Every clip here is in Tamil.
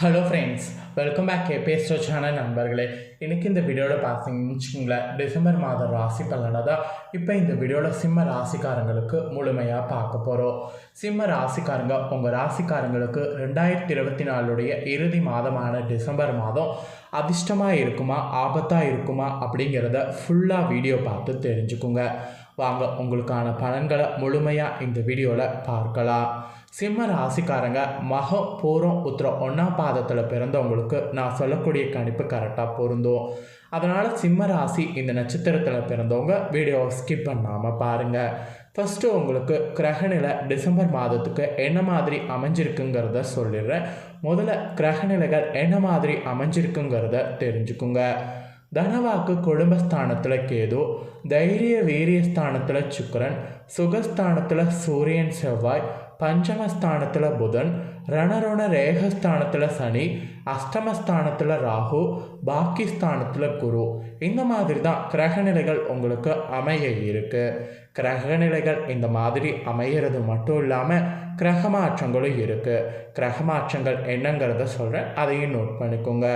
Hello friends welcome back KPS channel நண்பர்களே. இன்றைக்கி இந்த வீடியோவில் பார்த்தீங்கன்னு டிசம்பர் மாதம் ராசி பலனை தான் இப்போ இந்த வீடியோவில் சிம்ம ராசிக்காரங்களுக்கு முழுமையாக பார்க்க போகிறோம் சிம்ம ராசிக்காரங்க உங்கள் ராசிக்காரங்களுக்கு ரெண்டாயிரத்தி இருபத்தி நாலுடைய இறுதி மாதமான டிசம்பர் மாதம் அதிர்ஷ்டமாக இருக்குமா ஆபத்தாக இருக்குமா அப்படிங்கிறத ஃபுல்லாக வீடியோ பார்த்து தெரிஞ்சுக்குங்க. வாங்க உங்களுக்கான பலன்களை முழுமையாக இந்த வீடியோவில் பார்க்கலாம். சிம்ம ராசிக்காரங்க மகம் பூரம் உத்திரம் ஒன்றாம் பாதத்தில் பிறந்தவங்களுக்கு நான் சொல்லக்கூடிய கணிப்பு கரெக்டாக பொருந்தும். அதனால் சிம்ம ராசி இந்த நட்சத்திரத்தில் பிறந்தவங்க வீடியோவை ஸ்கிப் பண்ணாமல் பாருங்கள் ஃபஸ்ட்டு உங்களுக்கு கிரகநிலை டிசம்பர் மாதத்துக்கு என்ன மாதிரி அமைஞ்சிருக்குங்கிறத சொல்லிடுறேன். முதல்ல கிரகநிலைகள் என்ன மாதிரி அமைஞ்சிருக்குங்கிறத தெரிஞ்சுக்குங்க. தனவாக்கு குடும்பஸ்தானத்தில் கேது தைரிய வீரியஸ்தானத்தில் சுக்கரன் சுகஸ்தானத்தில் சூரியன் செவ்வாய் பஞ்சமஸ்தானத்தில் புதன் ரணரோண ரேகஸ்தானத்தில் சனி அஷ்டமஸ்தானத்தில் ராகு பாக்கிஸ்தானத்தில் குரு இந்த மாதிரி தான் கிரகநிலைகள் உங்களுக்கு அமைய இருக்கு கிரகநிலைகள் இந்த மாதிரி அமையிறது மட்டும் இல்லாமல் கிரகமாற்றங்களும் இருக்குது கிரகமாற்றங்கள் என்னங்கிறத சொல்கிறேன் அதையும் நோட் பண்ணிக்கோங்க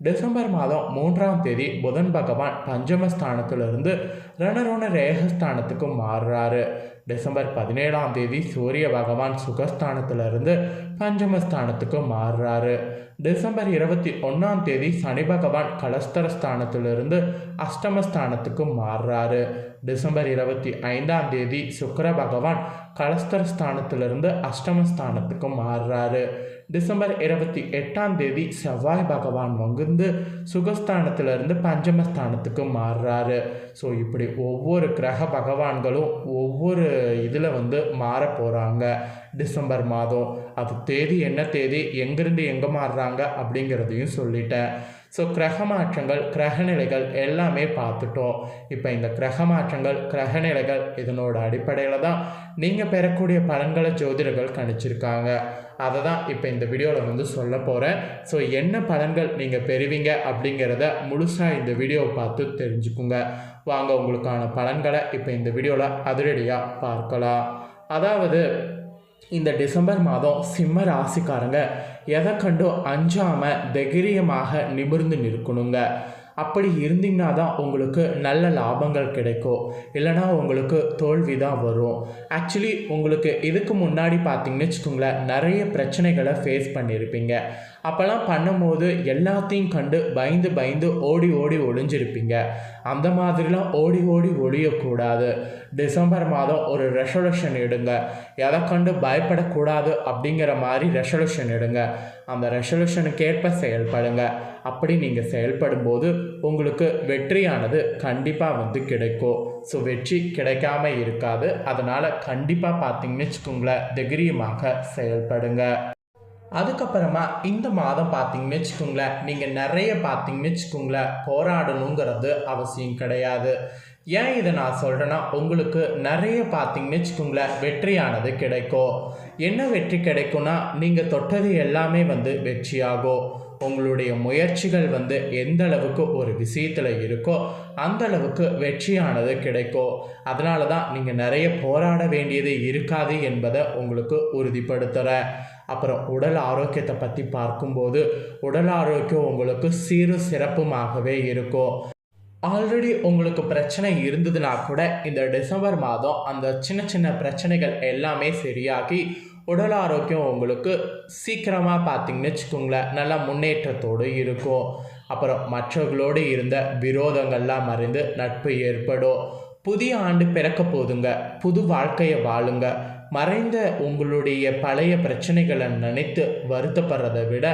டிசம்பர் மாதம் மூன்றாம் தேதி புதன் பகவான் பஞ்சமஸ்தானத்திலிருந்து ரணரோண ரேகஸ்தானத்துக்கு மாறுறாரு. டிசம்பர் பதினேழாம் தேதி சூரிய பகவான் சுகஸ்தானத்திலிருந்து பஞ்சமஸ்தானத்துக்கு மாறுறாரு. டிசம்பர் இருபத்தி ஒன்றாம் தேதி சனி பகவான் கலஸ்தரஸ்தானத்திலிருந்து அஷ்டமஸ்தானத்துக்கு மாறுறாரு. டிசம்பர் இருபத்தி ஐந்தாம் தேதி சுக்கர பகவான் கலஸ்தர ஸ்தானத்திலிருந்து அஷ்டமஸ்தானத்துக்கு மாறுறாரு. டிசம்பர் இருபத்தி எட்டாம் தேதி செவ்வாய் பகவான் வங்குந்து சுகஸ்தானத்திலிருந்து பஞ்சமஸ்தானத்துக்கு மாறுறாரு. ஸோ இப்படி ஒவ்வொரு கிரக பகவான்களும் ஒவ்வொரு இதில் வந்து மாற போகிறாங்க டிசம்பர் மாதம். அது தேதி என்ன தேதி? எங்கேருந்து எங்கே மாறுறாங்க? அப்படிங்கிறதையும் சொல்லிட்டேன். ஸோ கிரக மாற்றங்கள் கிரகநிலைகள் எல்லாமே பார்த்துட்டோம். இப்போ இந்த கிரக மாற்றங்கள் கிரகநிலைகள் இதனோட அடிப்படையில் தான் நீங்கள் பெறக்கூடிய பலன்களை ஜோதிடர்கள் கணிச்சிருக்காங்க. அதை தான் இப்போ இந்த வீடியோவில் வந்து சொல்ல போகிறேன் ஸோ என்ன பலன்கள் நீங்கள் பெறுவீங்க அப்படிங்கிறத முழுசாக இந்த வீடியோவை பார்த்து தெரிஞ்சுக்குங்க. வாங்க உங்களுக்கான பலன்களை இப்போ இந்த வீடியோவில் அதிரடியாக பார்க்கலாம். அதாவது இந்த டிசம்பர் மாதம் சிம்ம ராசிக்காரங்க. எதை கண்டும் அஞ்சாமல் தைரியமாக நிமிர்ந்து நிற்கணுங்க. அப்படி இருந்தீங்கன்னா தான் உங்களுக்கு நல்ல லாபங்கள் கிடைக்கும். இல்லைனா உங்களுக்கு தோல்வி தான் வரும். ஆக்சுவலி உங்களுக்கு இதுக்கு முன்னாடி பார்த்தீங்கன்னு வச்சுக்கோங்களேன் நிறைய பிரச்சனைகளை ஃபேஸ் பண்ணியிருப்பீங்க. அப்போல்லாம் பண்ணும்போது எல்லாத்தையும் கண்டு பயந்து பயந்து ஓடி ஓடி ஒளிஞ்சிருப்பீங்க. அந்த மாதிரிலாம் ஓடி ஓடி ஒழியக்கூடாது. டிசம்பர் மாதம் ஒரு ரெசல்யூஷன் எடுங்க. எதை கண்டு பயப்படக்கூடாது அப்படிங்கிற மாதிரி ரெசல்யூஷன் எடுங்க. அந்த ரெசல்யூஷனுக்கேற்ப செயல்படுங்க. அப்படி நீங்கள் செயல்படும்போது உங்களுக்கு வெற்றியானது கண்டிப்பாக வந்து கிடைக்கும். ஸோ வெற்றி கிடைக்காம இருக்காது. அதனால் கண்டிப்பாக பார்த்தீங்கன்னு வச்சுக்கோங்களேன் தைரியமாக செயல்படுங்க. அதுக்கப்புறமா இந்த மாதம் பார்த்தீங்கன்னு வச்சுக்கோங்களேன் நீங்கள் நிறைய பார்த்தீங்கன்னு வச்சுக்கோங்களேன் போராடணுங்கிறது அவசியம் கிடையாது. ஏன் இதை நான் சொல்கிறேன்னா உங்களுக்கு நிறைய பார்த்தீங்கன்னு வச்சுக்கோங்களேன் வெற்றியானது கிடைக்கும். என்ன வெற்றி கிடைக்கும்னா நீங்கள் தொட்டது எல்லாமே வந்து வெற்றியாகும். உங்களுடைய முயற்சிகள் வந்து எந்த அளவுக்கு ஒரு விஷயத்தில் இருக்கோ அந்த அளவுக்கு வெற்றியானது கிடைக்கும். அதனால தான் நீங்கள் நிறைய போராட வேண்டியது இருக்காது என்பதை உங்களுக்கு உறுதிப்படுத்துகிறேன் அப்புறம் உடல் ஆரோக்கியத்தை பற்றி பார்க்கும்போது உடல் ஆரோக்கியம் உங்களுக்கு சீரும் சிறப்புமாகவே இருக்கும். ஆல்ரெடி உங்களுக்கு பிரச்சனை இருந்ததுன்னா கூட இந்த டிசம்பர் மாதம் அந்த சின்ன சின்ன பிரச்சனைகள் எல்லாமே சரியாகி உடல் ஆரோக்கியம் உங்களுக்கு சீக்கிரமாக பார்த்தீங்கன்னு வச்சுக்கோங்களேன் நல்ல முன்னேற்றத்தோடு இருக்கும். அப்புறம் மற்றவர்களோடு இருந்த விரோதங்கள்லாம் மறைந்து நட்பு ஏற்படும். புதிய ஆண்டு பிறக்க போதுங்க. புது வாழ்க்கையை வாழுங்க. மறைந்த உங்களுடைய பழைய பிரச்சனைகளை நினைத்து வருத்தப்படுறதை விட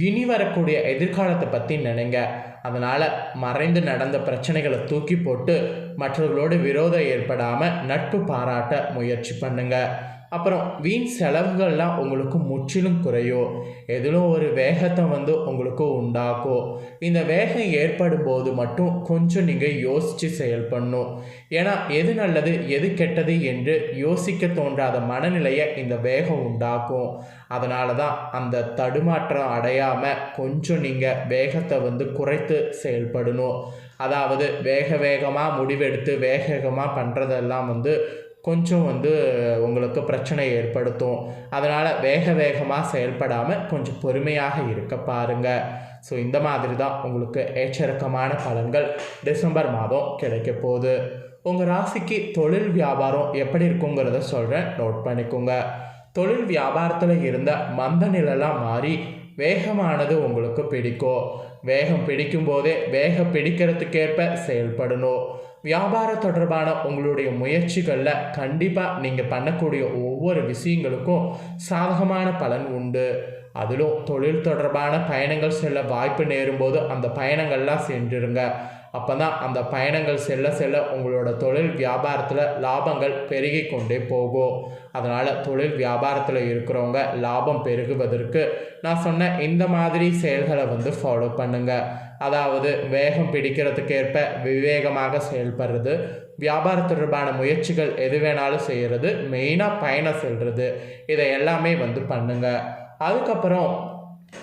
இனி வரக்கூடிய எதிர்காலத்தை பற்றி நினைங்க. அதனால் மறைந்து நடந்த பிரச்சனைகளை தூக்கி போட்டு மற்றவர்களோடு விரோதம் ஏற்படாமல் நட்பு பாராட்ட முயற்சி பண்ணுங்கள் அப்புறம் வீண் செலவுகள்லாம் உங்களுக்கு முற்றிலும் குறையும் எதிலும் ஒரு வேகத்தை வந்து உங்களுக்கு உண்டாக்கும் இந்த வேகம் ஏற்படும் போது மட்டும் கொஞ்சம் நீங்கள் யோசித்து செயல்படணும் ஏன்னா எது நல்லது எது கெட்டது என்று யோசிக்க தோன்றாத மனநிலையை இந்த வேகம் உண்டாக்கும். அதனால தான் அந்த தடுமாற்றம் அடையாமல் கொஞ்சம் நீங்கள் வேகத்தை வந்து குறைத்து செயல்படணும். அதாவது வேக வேகமாக முடிவெடுத்து வேக வேகமாக பண்ணுறதெல்லாம் வந்து கொஞ்சம் வந்து உங்களுக்கு பிரச்சனை ஏற்படுத்தும். அதனால் வேக வேகமாக செயல்படாமல் கொஞ்சம் பொறுமையாக இருக்க பாருங்கள் ஸோ இந்த மாதிரி தான் உங்களுக்கு ஏச்சரக்கமான பலன்கள் டிசம்பர் மாதம் கிடைக்க போகுது. உங்கள் ராசிக்கு தொழில் வியாபாரம் எப்படி இருக்குங்கிறத சொல்கிறேன் நோட் பண்ணிக்கோங்க. தொழில் வியாபாரத்தில் இருந்த மந்த நிலைலாம் மாறி வேகமானது உங்களுக்கு பிடிக்கும் வேகம் பிடிக்கும் போதே வேக பிடிக்கிறதுக்கேற்ப செயல்படணும். வியாபாரம் தொடர்பான உங்களுடைய முயற்சிகளில் கண்டிப்பாக நீங்கள் பண்ணக்கூடிய ஒவ்வொரு விஷயங்களுக்கும் சாதகமான பலன் உண்டு. அதிலும் தொழில் தொடர்பான பயணங்கள் செல்ல வாய்ப்பு நேரும்போது அந்த பயணங்கள்லாம் சென்றுருங்க. அப்போ தான் அந்த பயணங்கள் செல்ல செல்ல உங்களோட தொழில் வியாபாரத்தில் லாபங்கள் பெருகி கொண்டே போகும். அதனால் தொழில் வியாபாரத்தில் இருக்கிறவங்க லாபம் பெருகுவதற்கு நான் சொன்ன இந்த மாதிரி செயல்களை வந்து ஃபாலோ பண்ணுங்கள் அதாவது வேகம் பிடிக்கிறதுக்கேற்ப விவேகமாக செயல்படுறது வியாபார தொடர்பான முயற்சிகள் எது வேணாலும் செய்கிறது மெயினாக பயணம் செல்வது இதை எல்லாமே வந்து பண்ணுங்கள் அதுக்கப்புறம்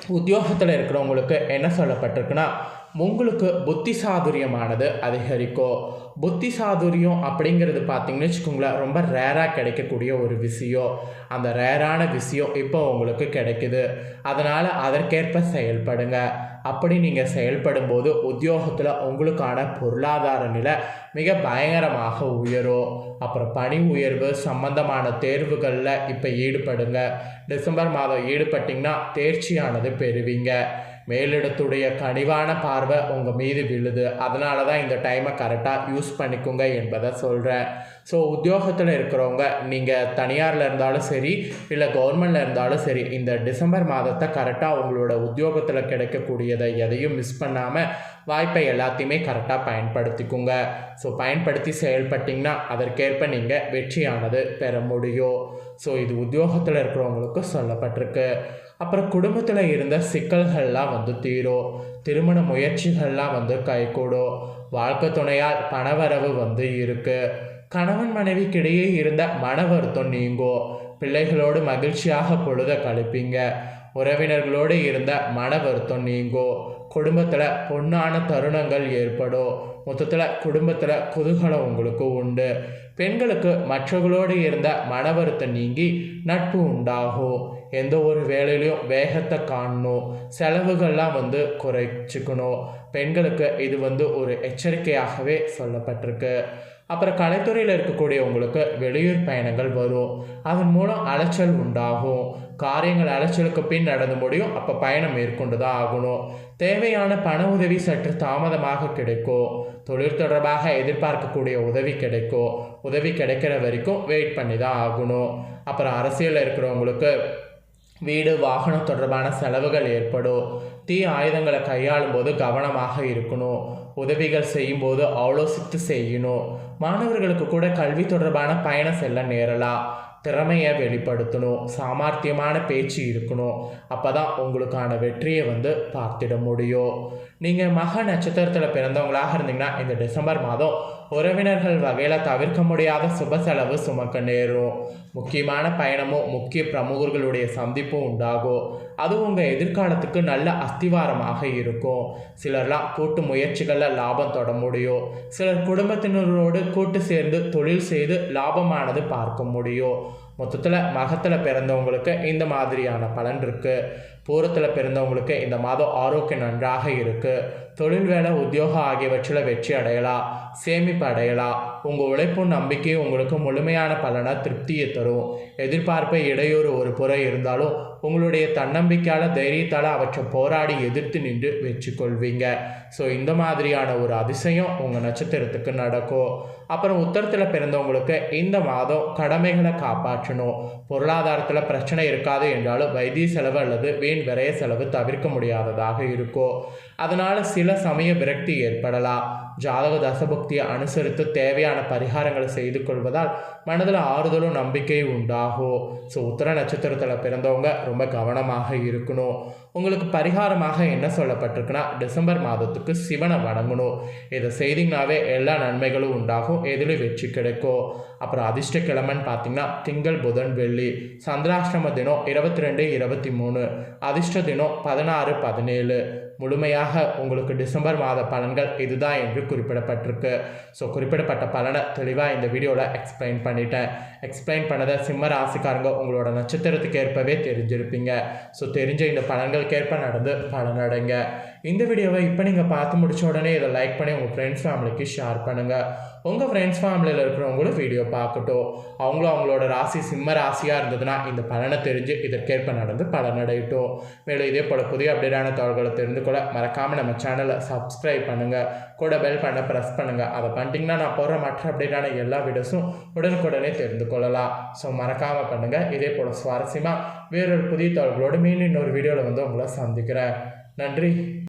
உத்தியோகத்தில் இருக்கிறவங்களுக்கு என்ன சொல்லப்பட்டிருக்குன்னா உங்களுக்கு புத்தி சாதுரியமானது அதிகரிக்கும் புத்தி சாதுரியம் அப்படிங்கிறது பார்த்தீங்கன்னு வச்சுக்கோங்களேன் ரொம்ப ரேராக கிடைக்கக்கூடிய ஒரு விஷயம். அந்த ரேரான விஷயம் இப்போ உங்களுக்கு கிடைக்குது. அதனால் அதற்கேற்ப செயல்படுங்க. அப்படி நீங்கள் செயல்படும் போது உத்தியோகத்தில் உங்களுக்கான பொருளாதார நிலை மிக பயங்கரமாக உயரும். அப்புறம் பணி உயர்வு சம்பந்தமான தேர்வுகளில் இப்போ ஈடுபடுங்க. டிசம்பர் மாதம் ஈடுபட்டிங்கன்னா தேர்ச்சியானது பெறுவீங்க. மேலிடத்துடைய கனிவான பார்வை உங்கள் மீது விழுது. அதனால தான் இந்த டைமை கரெக்டாக யூஸ் பண்ணிக்கோங்க என்பதை சொல்கிறேன் ஸோ உத்தியோகத்தில் இருக்கிறவங்க நீங்கள் தனியாரில் இருந்தாலும் சரி இல்லை கவர்மெண்டில் இருந்தாலும் சரி இந்த டிசம்பர் மாதத்தை கரெக்டாக உங்களோட உத்தியோகத்தில் கிடைக்கக்கூடியதை எதையும் மிஸ் பண்ணாமல் வாய்ப்பை எல்லாத்தையுமே கரெக்டாக பயன்படுத்திக்குங்க. ஸோ பயன்படுத்தி செயல்பட்டிங்கன்னா அதற்கேற்ப நீங்கள் வெற்றியானது பெற முடியும். ஸோ இது உத்தியோகத்தில் இருக்கிறவங்களுக்கு சொல்லப்பட்டிருக்கு. அப்புறம் குடும்பத்தில் இருந்த சிக்கல்கள்லாம் வந்து தீரும் திருமண முயற்சிகள்லாம் வந்து கைகூடும் வாழ்க்கை துணையால் பணவரவு வந்து இருக்குது கணவன் மனைவிக்கிடையே இருந்த மன வருத்தம் நீங்கும் பிள்ளைகளோடு மகிழ்ச்சியாக பொழுத கழிப்பீங்க. உறவினர்களோடு இருந்த மன வருத்தம் நீங்கும் குடும்பத்தில் பொன்னான தருணங்கள் ஏற்படும் மொத்தத்தில் குடும்பத்தில் குதூகலம் உங்களுக்கு உண்டு. பெண்களுக்கு மற்றவர்களோடு இருந்த மன வருத்தம் நீங்கி நட்பு உண்டாகும் எந்த ஒரு வேலையிலையும் வேகத்தை காணணும். செலவுகள்லாம் வந்து குறைச்சிக்கணும். பெண்களுக்கு இது வந்து ஒரு எச்சரிக்கையாகவே சொல்லப்பட்டிருக்கு. அப்புறம் கலைத்துறையில் இருக்கக்கூடியவங்களுக்கு வெளியூர் பயணங்கள் வரும். அதன் மூலம் அலைச்சல் உண்டாகும். காரியங்கள் அலைச்சலுக்கு பின் நடந்து முடியும். அப்போ பயணம் மேற்கொண்டு தான் ஆகணும். தேவையான பண உதவி சற்று தாமதமாக கிடைக்கும். தொழில் தொடர்பாக எதிர்பார்க்கக்கூடிய உதவி கிடைக்கும். உதவி கிடைக்கிற வரைக்கும் வெயிட் பண்ணி தான் ஆகணும். அப்புறம் அரசியலில் இருக்கிறவங்களுக்கு வீடு வாகனம் தொடர்பான செலவுகள் ஏற்படும். தீ ஆயுதங்களை கையாளும் போது கவனமாக இருக்கணும். உதவிகள் செய்யும்போது ஆலோசித்து செய்யணும். மாணவர்களுக்கு கூட கல்வி தொடர்பான பயணம் செல்ல நேரலாம். திறமையை வெளிப்படுத்தணும். சாமர்த்தியமான பேச்சு இருக்கணும். அப்போ தான் உங்களுக்கான வெற்றியை வந்து பார்த்திட முடியும். நீங்கள் மக நட்சத்திரத்தில் பிறந்தவங்களாக இருந்தீங்கன்னா இந்த டிசம்பர் மாதம் உறவினர்கள் வகையில் தவிர்க்க முடியாத சுப செலவு சுமக்க நேரும். முக்கியமான பயணமும் முக்கிய பிரமுகர்களுடைய சந்திப்பும் உண்டாகும் அது உங்கள் எதிர்காலத்துக்கு நல்ல அஸ்திவாரமாக இருக்கும். சிலர்லாம் கூட்டு முயற்சிகளில் லாபம் தொட முடியும். சிலர் குடும்பத்தினரோடு கூட்டு சேர்ந்து தொழில் செய்து லாபமானது பார்க்க முடியும். மொத்தத்தில் மகத்தில் பிறந்தவங்களுக்கு இந்த மாதிரியான பலன் இருக்குது பூரத்தில் பிறந்தவங்களுக்கு இந்த மாதம் ஆரோக்கியம் நன்றாக இருக்குது தொழில் வேலை உத்தியோகம் ஆகியவற்றில் வெற்றி அடையலாம். சேமிப்பு அடையலாம். உங்கள் உழைப்பும் நம்பிக்கையும் உங்களுக்கு முழுமையான பலனாக திருப்தியை தரும். எதிர்பார்ப்பை இடையூறு ஒரு புறம் இருந்தாலும் உங்களுடைய தன்னம்பிக்கையால் தைரியத்தால் அவற்றை போராடி எதிர்த்து நின்று வச்சு கொள்வீங்க ஸோ இந்த மாதிரியான ஒரு அதிசயம் உங்கள் நட்சத்திரத்துக்கு நடக்கும். அப்புறம் உத்தரத்தில் பிறந்தவங்களுக்கு இந்த மாதம் கடமைகளை காப்பாற்றணும். பொருளாதாரத்தில் பிரச்சனை இருக்காது என்றாலும் வைத்திய செலவு அல்லது வீண் விரைய செலவு தவிர்க்க முடியாததாக இருக்கும். அதனால் சில சமய விரக்தி ஏற்படலாம். ஜாதக தசபக்தியை அனுசரித்து தேவையான பரிகாரங்களை செய்து கொள்வதால் மனதில் ஆறுதலும் நம்பிக்கையும் உண்டாகும் ஸோ உத்தர நட்சத்திரத்தில் பிறந்தவங்க ரொம்ப கவனமாக இருக்கணும். உங்களுக்கு பரிகாரமாக என்ன சொல்லப்பட்டிருக்குன்னா டிசம்பர் மாதத்துக்கு சிவனை வணங்கணும். இதை செய்திங்கனாவே எல்லா நன்மைகளும் உண்டாகும் எதிலும் வெற்றி கிடைக்கும். அப்புறம் அதிர்ஷ்ட கிழமைன்னு பார்த்தீங்கன்னா திங்கள் புதன் வெள்ளி சந்திராஷ்டம தினம் இருபத்தி ரெண்டு இருபத்தி மூணு அதிர்ஷ்ட தினம் பதினாறு பதினேழு. முழுமையாக உங்களுக்கு டிசம்பர் மாத பலன்கள் இதுதான் என்று குறிப்பிடப்பட்டிருக்கு. ஸோ குறிப்பிடப்பட்ட பலனை தெளிவாக இந்த வீடியோவில் எக்ஸ்பிளைன் பண்ணிட்டேன். எக்ஸ்பிளைன் பண்ணதை சிம்ம ராசிக்காரங்க உங்களோட நட்சத்திரத்துக்கு ஏற்பவே தெரிஞ்சிருப்பீங்க. ஸோ தெரிஞ்ச இந்த பலன்களுக்கேற்ப நடந்து பலனடைங்க இந்த வீடியோவை இப்போ நீங்கள் பார்த்து முடிச்ச உடனே இதை லைக் பண்ணி உங்கள் ஃப்ரெண்ட்ஸ் ஃபேமிலிக்கு ஷேர் பண்ணுங்கள் உங்கள் ஃப்ரெண்ட்ஸ் ஃபேமிலியில் இருக்கிறவங்களும் வீடியோ பார்க்கட்டும். அவங்களும் அவங்களோட ராசி சிம்ம ராசியாக இருந்ததுன்னா இந்த பலனை தெரிஞ்சு இதற்கேற்ப நடந்து பலனடையட்டும். மேலும் இதே போல் புதிய அப்டேட்டான தகவல்களை தெரிந்து கொள்ள மறக்காமல் நம்ம சேனலை சப்ஸ்கிரைப் பண்ணுங்கள் கூட பெல் பண்ண ப்ரெஸ் பண்ணுங்கள் அதை பண்ணிட்டீங்கன்னா நான் போடுற மற்ற அப்டேட்டான எல்லா வீடியோஸும் உடனுக்குடனே தெரிந்து கொள்ளலாம். ஸோ மறக்காமல் பண்ணுங்கள் இதே போல் சுவாரஸ்யமாக வேறொரு புதிய தகவல்களோடு மீண்டும் இன்னொரு வீடியோவில் வந்து உங்களை சந்திக்கிறேன். நன்றி.